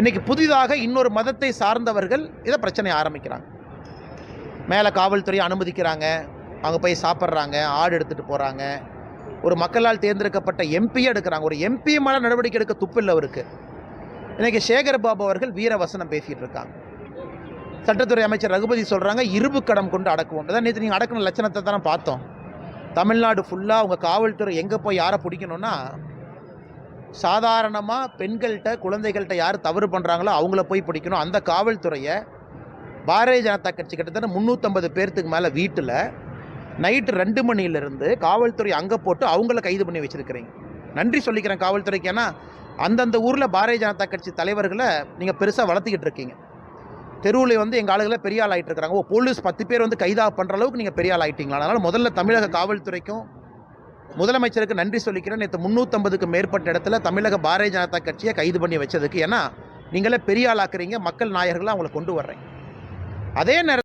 இன்றைக்கி புதிதாக இன்னொரு மதத்தை சார்ந்தவர்கள் இதை பிரச்சனை ஆரம்பிக்கிறாங்க. மேலே காவல்துறையை அனுமதிக்கிறாங்க. அவங்க போய் சாப்பிட்றாங்க. ஆடு எடுத்துகிட்டு போகிறாங்க ஒரு மக்களால் தேர்ந்தெடுக்கப்பட்ட எம்பியை எடுக்கிறாங்க. ஒரு எம்பி மேலே நடவடிக்கை எடுக்க துப்பில்லை அவருக்கு. இன்றைக்கி சேகர் பாபு அவர்கள் வீரவசனம் பேசிகிட்டு இருக்காங்க. சட்டத்துறை அமைச்சர் ரகுபதி சொல்கிறாங்க இருபு கடம் கொண்டு அடக்குவோம். அதான் நேற்று நீங்கள் அடக்கின லட்சணத்தை தானே பார்த்தோம். தமிழ்நாடு ஃபுல்லாக உங்கள் காவல்துறை எங்கே போய் யாரை பிடிக்கணும்னா சாதாரணமாக பெண்கள்கிட்ட குழந்தைகள்கிட்ட யார் தவறு பண்ணுறாங்களோ அவங்கள போய் பிடிக்கணும். அந்த காவல்துறையை பாரதிய ஜனதா கட்சி கிட்டத்தட்ட முந்நூற்றம்பது பேர்த்துக்கு மேலே வீட்டில் நைட்டு ரெண்டு மணியிலிருந்து காவல்துறை அங்கே போட்டு அவங்கள கைது பண்ணி வச்சுருக்கிறீங்க. நன்றி சொல்லிக்கிறேன் காவல்துறைக்கு. ஏன்னா அந்தந்த ஊரில் பாரதிய ஜனதா கட்சி தலைவர்களை நீங்கள் பெருசாக வளர்த்துக்கிட்டு இருக்கீங்க. தெருவில் வந்து எங்கள் ஆளுகளை பெரிய ஆள் ஆகிட்டு இருக்கிறாங்க. ஓ போலீஸ் பத்து பேர் வந்து கைதாக பண்ணுற அளவுக்கு நீங்கள் பெரிய ஆள் ஆகிட்டீங்களா அதனால் முதல்ல தமிழக காவல்துறைக்கும் முதலமைச்சருக்கு நன்றி சொல்லிக்கிறேன். நேற்று முந்நூற்றம்பதுக்கு மேற்பட்ட இடத்துல தமிழக பாரதிய ஜனதா கட்சியை கைது பண்ணி வச்சதுக்கு. ஏன்னா நீங்களே பெரிய ஆளாக்குறீங்க. மக்கள் நாயகர்களாக அவங்கள கொண்டு வர்றேன். அதே நேரத்தில்